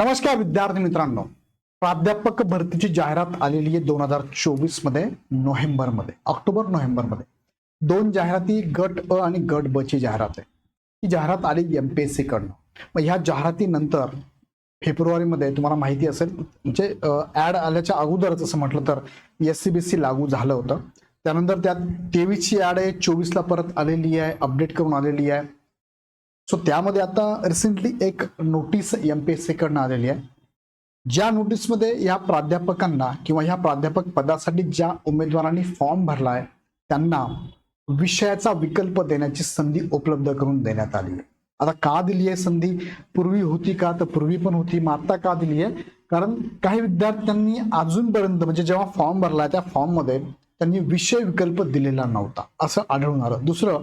नमस्कार विद्यार्थी मित्रांनो. प्राध्यापक भरतीची जाहिरात आलेली आहे दोन हजार चोवीसमध्ये नोव्हेंबरमध्ये ऑक्टोबर नोव्हेंबरमध्ये दोन जाहिराती गट अ आणि गट ब ची जाहिरात आहे. ही जाहिरात आली एमपीएससी कडनं. मग ह्या जाहिरातीनंतर फेब्रुवारीमध्ये तुम्हाला माहिती असेल म्हणजे ऍड आल्याच्या अगोदरच असं म्हटलं तर एस सी बी सी लागू झालं होतं. त्यानंतर त्यात तेवीसची ऍड आहे चोवीसला परत आलेली आहे अपडेट करून आलेली आहे. सो त्यामध्ये आता रिसेंटली एक notice M P S C कडनं आलेली आहे. ज्या नोटीसमध्ये या प्राध्यापकांना किंवा ह्या प्राध्यापक पदासाठी ज्या उमेदवारांनी फॉर्म भरला आहे त्यांना विषयाचा विकल्प देण्याची संधी उपलब्ध करून देण्यात आली आहे. आता का दिली आहे संधी? पूर्वी होती का? तर पूर्वी पण होती मग आता का दिली आहे? कारण काही विद्यार्थ्यांनी अजूनपर्यंत म्हणजे जेव्हा फॉर्म भरला त्या फॉर्ममध्ये त्यांनी विषय विकल्प दिलेला नव्हता असं आढळणार. दुसरं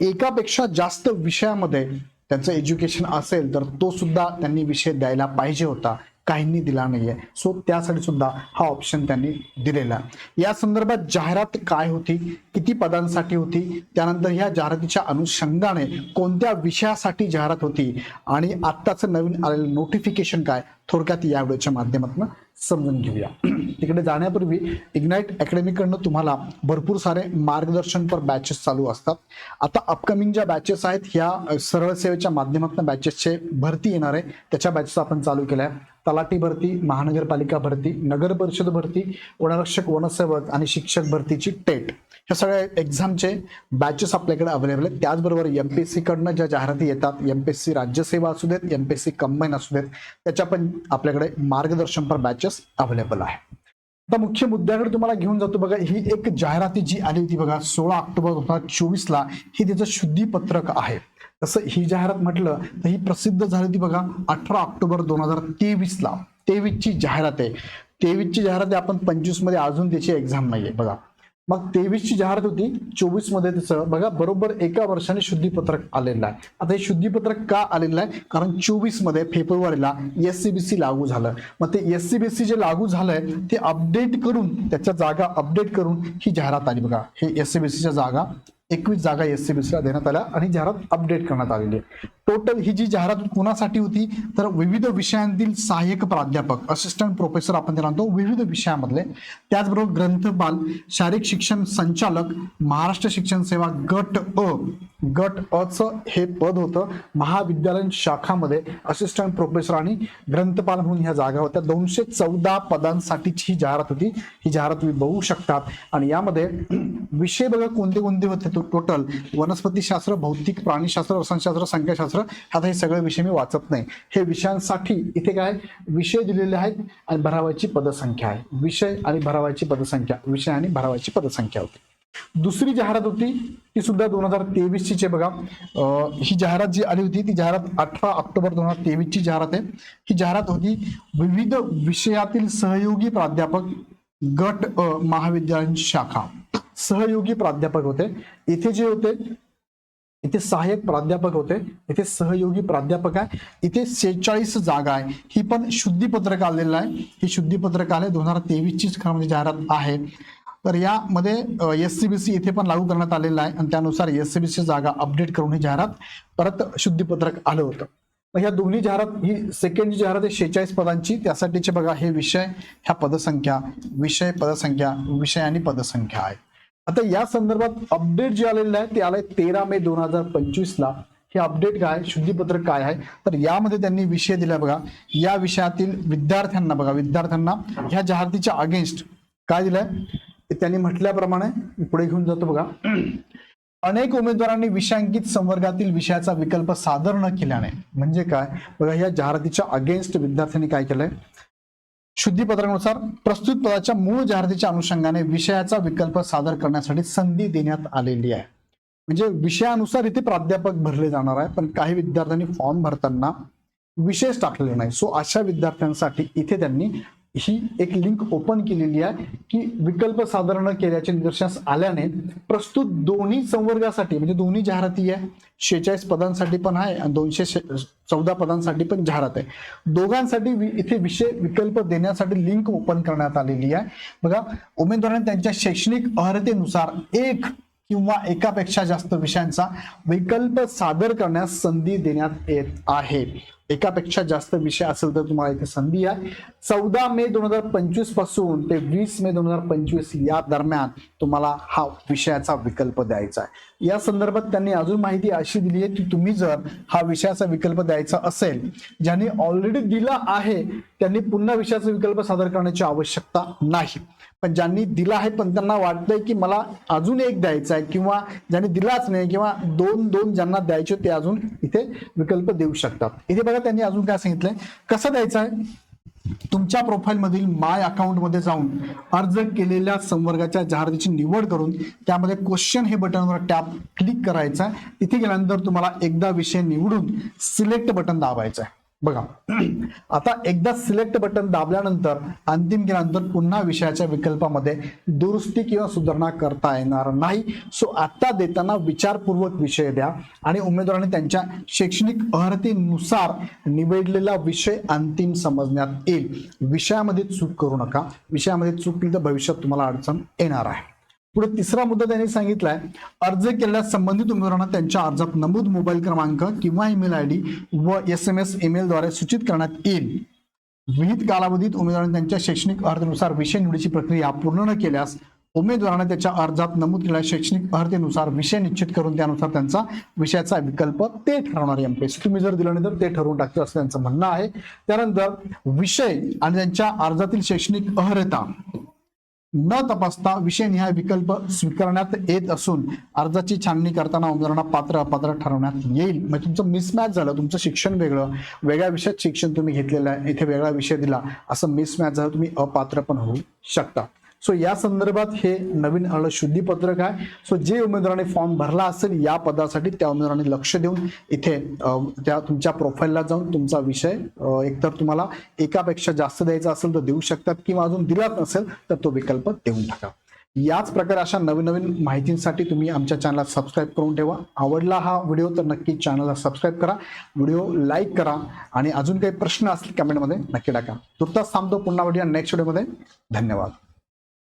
एकापेक्षा जास्त विषयामध्ये त्यांचं एज्युकेशन असेल तर तो सुद्धा त्यांनी विषय द्यायला पाहिजे होता. काहींनी दिला नाहीये. सो त्यासाठी सुद्धा हा ऑप्शन त्यांनी दिलेला. आहे. या संदर्भात जाहिरात काय होती? किती पदांसाठी होती? त्यानंतर ह्या जाहिरातीच्या अनुषंगाने कोणत्या विषयासाठी जाहिरात होती? आणि आत्ताचं नवीन आलेलं नोटिफिकेशन काय? थोडक्यात या व्हिडिओच्या माध्यमातून समजून घेऊया. तिकडे जाण्यापूर्वी इग्नाइट अकॅडमीकडनं तुम्हाला भरपूर सारे मार्गदर्शनपर बॅचेस चालू असतात. आता अपकमिंग ज्या बॅचेस आहेत ह्या सरळ सेवेच्या माध्यमातून बॅचेसचे भरती येणार आहे. त्याच्या बॅचेस आपण चालू केल्या. आहे तलाठी भरती महानगरपालिका भरती नगर परिषद भरती वनरक्षक वनसेवक आणि शिक्षक भरतीची टेट. ह्या सगळ्या एक्झामचे बॅचेस आपल्याकडे अवेलेबल आहेत. त्याचबरोबर एम पी एस कडनं ज्या जाहिराती येतात एम पी एस सी राज्यसेवा असू देत M P S C combine असू देत त्याच्या पण आपल्याकडे मार्गदर्शनपर बॅचेस अवेलेबल आहे. आता मुख्य मुद्द्याकडे तुम्हाला घेऊन जातो बघा ही एक जाहिराती जी आली होती बघा सोळा ऑक्टोबर दोन हजार चोवीसला ही त्याचं शुद्धीपत्रक आहे. तसं ही जाहिरात म्हटलं तर ही प्रसिद्ध झाली होती बघा अठरा ऑक्टोबर दोन हजार तेवीसला. तेवीसची जाहिरात आहे. तेवीसची जाहिरात आहे आपण पंचवीसमध्ये अजून त्याची एक्झाम नाहीये बघा. मग तेवीसची जाहिरात होती चोवीसमध्ये त्याचं बघा बरोबर एका वर्षाने शुद्धीपत्रक आलेलं आहे. आता हे शुद्धीपत्रक का आलेलं आहे? कारण चोवीसमध्ये फेब्रुवारीला एस सी बी सी लागू झालं. मग ते एस सी बी सी जे लागू झालंय ते अपडेट करून त्याच्या जागा अपडेट करून ही जाहिरात आली बघा. हे एस सी बी सीच्या जागा एकवीस जागा एस सी बी सीला देण्यात आल्या आणि जाहिरात अपडेट करण्यात आलेली आहे. टोटल ही जी जाहिरात कुणासाठी होती? तर विविध विषयांतील सहाय्यक प्राध्यापक असिस्टंट प्रोफेसर आपण त्याला म्हणतो विविध विषयामधले. त्याचबरोबर ग्रंथपाल शारीरिक शिक्षण संचालक महाराष्ट्र शिक्षण सेवा गट अ गट अचं हे पद होतं. महाविद्यालयीन शाखामध्ये असिस्टंट प्रोफेसर आणि ग्रंथपाल म्हणून ह्या जागा होत्या. दोनशे चौदा पदांसाठीची ही जाहिरात होती. ही जाहिरात तुम्ही बघू शकतात. आणि यामध्ये विषय बघा कोणते कोणते होते तो टोटल वनस्पतीशास्त्र भौतिक प्राणीशास्त्र रसायनशास्त्र संख्याशास्त्र आता हे सगळे विषय मी वाचत नाही. हे विषयांसाठी इथे काय? विषय दिलेले आहेत आणि भरावाची पदसंख्या आहे. विषय आणि भरावाची पदसंख्या. विषय आणि भरावाची पदसंख्या होती. दुसरी जाहिरात होती ती सुद्धा दोन हजार तेवीसची चे बघा. ही जाहिरात जी आली होती ती जाहिरात अठरा ऑक्टोबर दोन हजार तेवीसची जाहिरात आहे. ही जाहिरात होती विविध विषयातील सहयोगी प्राध्यापक गट अ महाविद्यालयीन शाखा. सहयोगी प्राध्यापक होते. इथे जे होते इथे सहाय्यक प्राध्यापक होते. इथे सहयोगी प्राध्यापक आहे. इथे सेहेचाळीस जागा आहे. ही पण शुद्धीपत्रक आलेलं आहे. ही शुद्धीपत्रक आले दोन हजार तेवीसचीच खरं म्हणजे जाहिरात आहे. तर यामध्ये एस सी बी सी इथे पण लागू करण्यात आलेलं आहे आणि त्यानुसार एस सी बी सी जागा अपडेट करून ही जाहिरात परत शुद्धीपत्रक आलं होतं. मग ह्या दोन्ही जाहिरात ही सेकंड जी जाहिरात आहे शेहेचाळीस पदांची त्यासाठीचे बघा हे विषय ह्या पदसंख्या विषय पदसंख्या विषय आणि पदसंख्या आहे. आता या संदर्भात अपडेट जे आलेलं आहे ते आलंय तेरा मे दोन हजार पंचवीस ला हे अपडेट काय शुद्धीपत्रक काय आहे? तर यामध्ये त्यांनी विषय दिला बघा. या विषयातील विद्यार्थ्यांना बघा विद्यार्थ्यांना ह्या जाहिरातीच्या अगेन्स्ट काय दिलंय? त्यांनी म्हटल्याप्रमाणे पुढे घेऊन जातो बघा. अनेक उमेदवारांनी विषयांकित संवर्गातील विषयाचा विकल्प सादर न केल्याने म्हणजे काय? बघा या जाहिरातीच्या अगेन्स्ट विद्यार्थ्यांनी काय केलंय? शुद्धीपत्रकानुसार प्रस्तुत पदाच्या मूळ जाहिरातीच्या अनुषंगाने विषयाचा विकल्प सादर करण्यासाठी संधी देण्यात आलेली आहे. म्हणजे विषयानुसार इथे प्राध्यापक भरले जाणार आहे पण काही विद्यार्थ्यांनी फॉर्म भरताना विशेष टाकलेले नाही. सो अशा विद्यार्थ्यांसाठी इथे त्यांनी ही एक लिंक ओपन केलेली आहे की विकल्प सादर न केल्याचे निदर्शनास आल्याने प्रस्तुत दोन्ही संवर्गासाठी म्हणजे दोन्ही जाहिराती आहे शेहेचाळीस पदांसाठी पण आहे आणि दोनशे चौदा पदांसाठी पण जाहिरात आहे. दोघांसाठी इथे विषय विकल्प देण्यासाठी लिंक ओपन करण्यात आलेली आहे. बघा उमेदवारांनी त्यांच्या शैक्षणिक अर्हतेनुसार एक किंवा एकापेक्षा जास्त विषयांचा विकल्प सादर करण्यास संधी देण्यात येत आहे. एकापेक्षा जास्त विषय असेल तर तुम्हाला इथे संधी आहे चौदा मे दोन हजार पंचवीसपासून ते वीस मे दोन हजार पंचवीस या दरम्यान तुम्हाला हा विषयाचा विकल्प द्यायचा आहे. या संदर्भात त्यांनी अजून माहिती अशी दिली आहे की तुम्ही जर हा विषयाचा विकल्प द्यायचा असेल ज्यांनी ऑलरेडी दिला आहे त्यांनी पुन्हा विषयाचा विकल्प सादर करण्याची आवश्यकता नाही. पण ज्यांनी दिला आहे पण त्यांना वाटतंय की मला अजून एक द्यायचा आहे किंवा ज्यांनी दिलाच नाही किंवा दोन दोन ज्यांना द्यायचे ते अजून इथे विकल्प देऊ शकतात. इथे बघा त्यांनी अजून काय सांगितलंय. कसं द्यायचं आहे तुमच्या प्रोफाईल मधील माय अकाउंटमध्ये जाऊन अर्ज केलेल्या संवर्गाच्या जाहिरातीची निवड करून त्यामध्ये क्वेश्चन हे बटनवर टॅप क्लिक करायचं आहे तिथे गेल्यानंतर तुम्हाला एकदा विषय निवडून सिलेक्ट बटन दाबायचं आहे बघा. आता एकदा सिलेक्ट बटन दाबल्यानंतर अंतिम केल्यानंतर पुन्हा विषयाच्या विकल्पामध्ये दुरुस्ती किंवा सुधारणा करता येणार नाही. सो आता देताना विचारपूर्वक विषय द्या आणि उमेदवारांनी त्यांच्या शैक्षणिक अर्हतेनुसार निवडलेला विषय अंतिम समजण्यात येईल. विषयामध्ये चूक करू नका. विषयामध्ये चूक केली तर भविष्यात तुम्हाला अडचण येणार आहे. पुढे तिसरा मुद्दा त्यांनी सांगितलाय अर्ज केल्यास संबंधित उमेदवारांना त्यांच्या अर्जात नमूद मोबाईल क्रमांक किंवा ईमेल आय डी व एस एम एस ईमेल द्वारे सूचित करण्यात येईल. विहित कालावधीत उमेदवारांनी त्यांच्या शैक्षणिक अर्जानुसार विषय निवडीची प्रक्रिया पूर्ण न केल्यास उमेदवारांना त्याच्या अर्जात नमूद केलेल्या शैक्षणिक अर्हतेनुसार विषय निश्चित करून त्यानुसार त्यांचा विषयाचा विकल्प ते ठरवणार एस तुम्ही जर दिलं नाही तर ते ठरवून टाकतील असं त्यांचं म्हणणं आहे. त्यानंतर विषय आणि त्यांच्या अर्जातील शैक्षणिक अर्हता न तपासता विषय निहाय विकल्प स्वीकारण्यात येत असून अर्जाची छाननी करताना उमेदवारांना पात्र अपात्र ठरवण्यात येईल. म्हणजे तुमचं मिसमॅच झालं तुमचं शिक्षण वेगळं वेगळ्या विषयात शिक्षण तुम्ही घेतलेलं आहे इथे वेगळा विषय दिला असं मिसमॅच झालं तुम्ही अपात्र पण होऊ शकता. सो या संदर्भात हे नवीन आलं शुद्धीपत्रक आहे. सो जे उमेदवाराने फॉर्म भरला असेल या पदासाठी त्या उमेदवाराने लक्ष देऊन इथे त्या तुमच्या प्रोफाईलला जाऊन तुमचा विषय एकतर तुम्हाला एकापेक्षा जास्त द्यायचा असेल तर देऊ शकतात किंवा अजून दिलाच नसेल तर तो विकल्प देऊन टाका. याच प्रकारे अशा नवीन नवीन माहितींसाठी तुम्ही आमच्या चॅनलला सबस्क्राईब करून ठेवा. आवडला हा व्हिडिओ तर नक्की चॅनलला सबस्क्राईब करा. व्हिडिओ लाईक करा आणि अजून काही प्रश्न असतील कमेंटमध्ये नक्की टाका. तुर्तास थांबतो पुन्हा व्हिडिओ नेक्स्ट व्हिडिओमध्ये धन्यवाद.